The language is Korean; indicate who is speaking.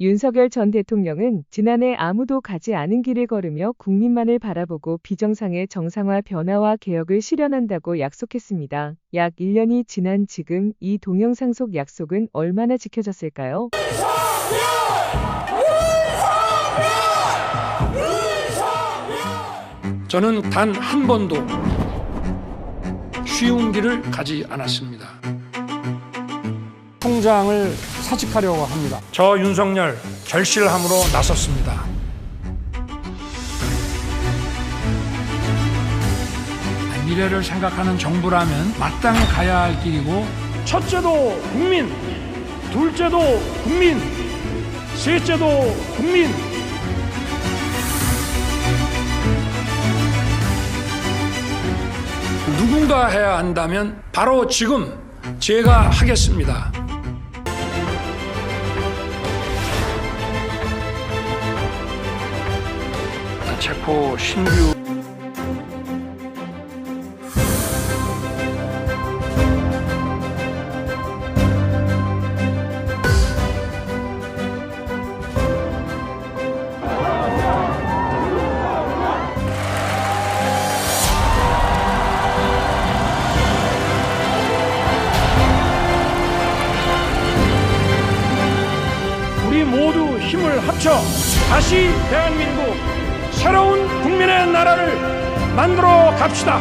Speaker 1: 윤석열 전 대통령은 지난해 아무도 가지 않은 길을 걸으며 국민만을 바라보고 비정상의 정상화 변화와 개혁을 실현한다고 약속했습니다. 약 1년이 지난 지금 이 동영상 속 약속은 얼마나 지켜졌을까요?
Speaker 2: 저는 단 한 번도 쉬운 길을 가지 않았습니다.
Speaker 3: 통장을 사직하려고 합니다.
Speaker 2: 저 윤석열 절실함으로 나섰습니다. 미래를 생각하는 정부라면 마땅히 가야 할 길이고 첫째도 국민, 둘째도 국민, 셋째도 국민, 누군가 해야 한다면 바로 지금 제가 하겠습니다. 체포 신규. 모두 힘을 합쳐 다시 대한민국 새로운 국민의 나라를 만들어 갑시다.